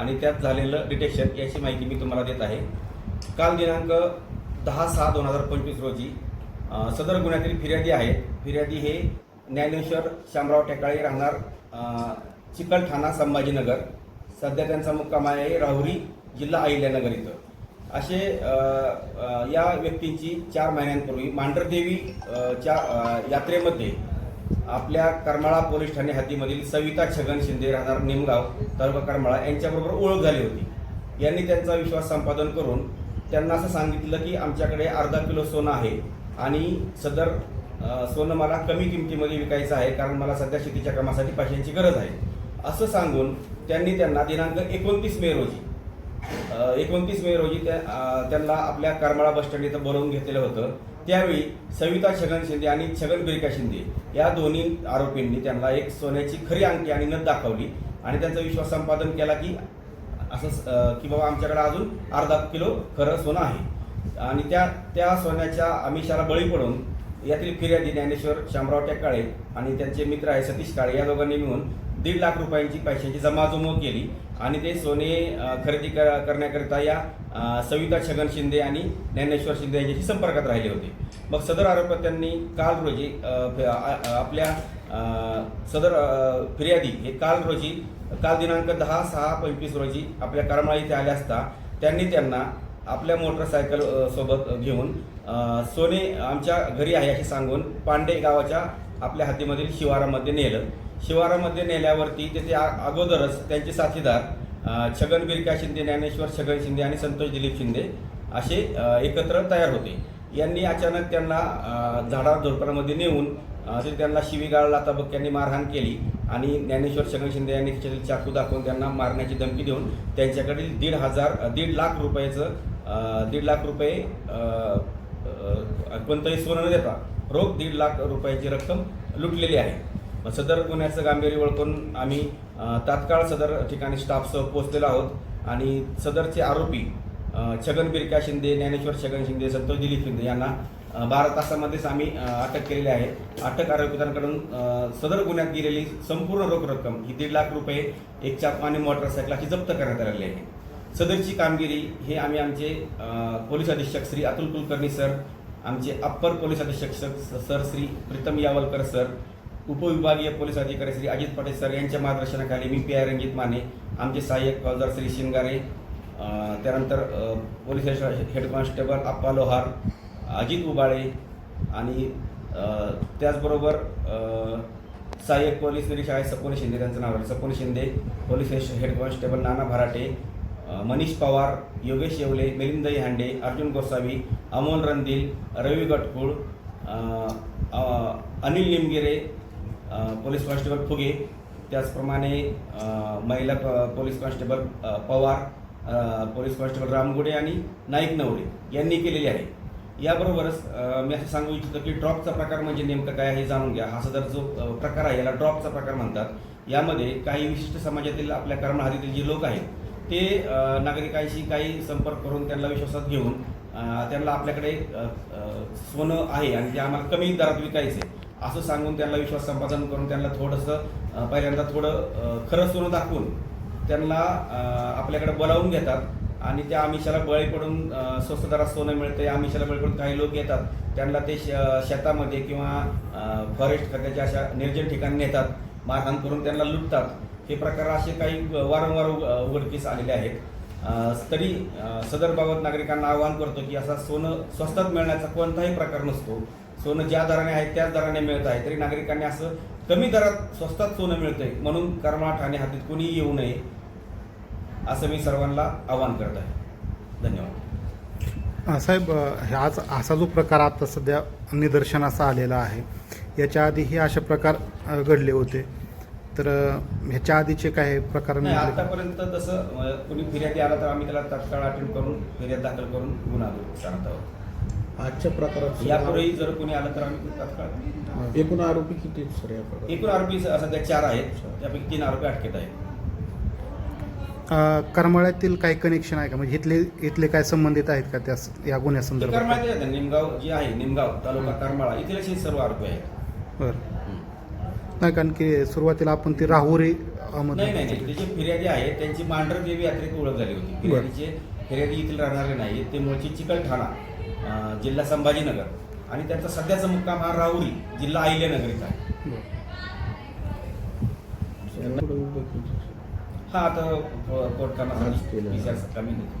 आणि त्यात झालेलं डिटेक्शन याची माहिती मी तुम्हाला देत आहे. काल दिनांक दहा सहा दोन हजार पंचवीस रोजी सदर गुन्ह्यातील फिर्यादी आहेत फिर्यादी हे ज्ञानेश्वर शामराव टेकाळे राहणार चिकलठाणा संभाजीनगर. सध्या त्यांचा मुक्काम आहे राहुरी जिल्हा अहिल्यानगर इथं. असे या व्यक्तींची चार महिन्यांपूर्वी मांढरदेवी च्या यात्रेमध्ये आपल्या करमाळा पोलीस ठाणे हद्दीमधील सविता छगन शिंदे राहणार निमगाव तालुका करमाळा यांच्याबरोबर ओळख झाली होती. यांनी त्यांचा विश्वास संपादन करून त्यांना असं सांगितलं की आमच्याकडे अर्धा किलो सोनं आहे आणि सदर सोनं मला कमी किमतीमध्ये विकायचं आहे कारण मला सध्या शेतीच्या कामासाठी पैशांची गरज आहे. असं सांगून त्यांनी त्यांना दिनांक एकोणतीस मे रोजी एकोणतीस मे रोजी त्या त्यांना आपल्या करमाळा बस स्टँड इथं बोलवून घेतलेलं होतं. त्यावेळी सविता छगन शिंदे आणि छगन बिरका शिंदे या दोन्ही आरोपींनी त्यांना एक सोन्याची खरी अंगठी आणि नथ दाखवली आणि त्यांचा विश्वास संपादन केला की असं की बाबा आमच्याकडे अजून अर्धा किलो खरं सोनं आहे. आणि त्या त्या सोन्याच्या आमिषाला बळी पडून यातील फिर्यादी ज्ञानेश्वर शामराव टेकाळे आणि त्यांचे मित्र आहे सतीश काळे या दोघांनी मिळून दीड लाख रुपयांची पैशांची जमाजमव केली. आणि ते सोने खरेदी कर- करण्याकरिता या सविता छगन शिंदे आणि ज्ञानेश्वर शिंदे यांच्याशी संपर्कात राहिले होते. मग सदर आरोपत्यांनी काल रोजी आपल्या सदर फिर्यादी हे काल रोजी काल दिनांक दहा सहा पंचवीस रोजी आपल्या करमाळा इथे आल्या असता त्यांनी त्यांना आपल्या मोटरसायकल सोबत घेऊन सोने आमच्या घरी आहे असे सांगून पांडे गावाच्या आपल्या हातीमधील शिवारामध्ये नेलं. शिवारामध्ये नेल्यावरती तेथे अगोदरच त्यांचे साथीदार छगन बिरका शिंदे ज्ञानेश्वर छगन शिंदे आणि संतोष दिलीप शिंदे असे एकत्र तयार होते. यांनी अचानक त्यांना झाडा झोपडामध्ये नेऊन अ, त्यांना शिवीगाळ लाताबक्क्यांनी मारहाण केली आणि ज्ञानेश्वर शंकर शिंदे यांनी त्याच्यातील चाकू दाखवून त्यांना मारण्याची धमकी देऊन त्यांच्याकडील दीड हजार दीड लाख रुपयाचं दीड लाख रुपये कोणतंही सोनं न देता रोख दीड लाख रुपयाची रक्कम लुटलेली आहे. सदर गुन्ह्याचं गांभीर्य ओळखून आम्ही तात्काळ सदर ठिकाणी स्टाफसह पोहोचलेलो आहोत आणि सदरचे आरोपी छगन बिरका शिंदे ज्ञानेश्वर छगन शिंदे संतोष दिलीप शिंदे यांना बारा तासामध्येच आम्ही अटक केलेली आहे. अटक आरोपितांकडून सदर गुन्ह्यात गेलेली संपूर्ण रोख रक्कम ही दीड लाख रुपये एक चाकू आणि मोटरसायकल अशी जप्त करण्यात आलेली आहे. सदरची कामगिरी हे आम्ही आमचे पोलीस अधीक्षक श्री अतुल कुलकर्णी सर आमचे अप्पर पोलीस अधीक्षक सर श्री प्रीतम यावलकर सर उपविभागीय पोलीस अधिकारी श्री अजित पटेल सर यांच्या मार्गदर्शनाखाली मी पी आय रंजित माने आमचे सहाय्यक फौजदार श्री शिंगारे त्यानंतर police head constable Appa Lohar Ajit Ubale आणि त्याचबरोबर सहाय्यक पोलीस निरीक्षक आहे सपोन शिंदे त्यांचं नाव आहे सपोन Shinde police head head constable Nana Bharate Manish Pawar Yogesh Yewale Milind Hande Arjun Gosavi Amol रणदिल रवी गटकुळ अनिल निमगिरे पोलीस कॉन्स्टेबल फुगे त्याचप्रमाणे महिला प- police constable Pawar police constable Ramgude आणि नाईक नवरे यांनी केलेली आहे. याबरोबरच मी असं सांगू इच्छितो की ड्रॉपचा प्रकार म्हणजे नेमकं काय हे जाणून घ्या. हा सदर जो प्रकार आहे याला ड्रॉपचा प्रकार म्हणतात. यामध्ये काही विशिष्ट समाजातील आपल्या कर्महारीतील जे लोक आहेत ते नागरिकांशी काही संपर्क करून त्यांना विश्वासात घेऊन त्यांना आपल्याकडे सोनं आहे आणि ते आम्हाला कमी दरात विकायचे. असं सांगून त्यांना विश्वास संपादन करून त्यांना थोडंसं पहिल्यांदा थोडं खरं सोनं दाखवून त्यांना आपल्याकडे बोलावून घेतात. आणि त्या आमिषाला बळी पडून स्वस्त दरात सोनं मिळतं या आमिषाला बळी पडून काही लोक येतात. त्यांना ते श- शेतामध्ये किंवा फॉरेस्ट खात्याच्या अशा निर्जन ठिकाणी नेतात. मारहाण करून त्यांना लुटतात. हे प्रकार असे काही वारंवार उघडकीस आलेले आहेत. तरी सदर बाबत नागरिकांना आवाहन करतो की असा सोनं स्वस्तात मिळण्याचा कोणताही प्रकार नसतो. सोनं ज्या दराने आहे त्याच दराने मिळत आहे. तरी नागरिकांनी असं कमी दरात स्वस्तात सोनं मिळतंय. म्हणून करमाळा ठाणे हद्दीत कोणीही येऊ नये. असं मी सर्वांना आवाहन करत आहे. धन्यवाद. साहेब हे आज असा जो प्रकार आता सध्या निदर्शनास आलेला आहे याच्या आधीही असे प्रकार घडले होते. तर ह्याच्या आधीचे काय प्रकार? आतापर्यंत तसं कोणी फिर्यादी आला तर आम्ही त्याला तात्काळ अटेंड करून फिर्याद दाखल करून गुन्हा सांगत आहोत. आजच्या प्रकारात यापूर्वी जर कोणी आलं तर आम्ही तात्काळ एकूण आरोपी किती सर एकूण आरोपी सध्या चार आहेत. त्यापैकी तीन आरोपी अटकेत आहेत. करमाळ्यातील काही कनेक्शन आहे का? म्हणजे इथले इथले काय संबंधित आहेत का त्या या गुन्ह्या संदर्भात? करमाळा जे आहे, निमगाव जे आहे निमगाव तालुका करमाळा इथले असे सर्व आरोपी आहेत. बरं. नाही कारण की सुरुवातीला आपण ती राहुरी नाही नाही नाही. ते जे फिर्यादी आहेत. त्यांची मांढर देवी यात्रेत ओळख झाली होती. फिर्यादीचे फिर्यादी येथील राहणारे नाही. ते मूळची चिकलठाणा अं, जिल्हा संभाजीनगर. आणि त्यांचा सध्याचा मुक्काम हा राहुरी जिल्हा अहिल्यानगर इथं आहे केलं. हा आता कोर्ट आज केलं. करण्यासाठी कमी देतो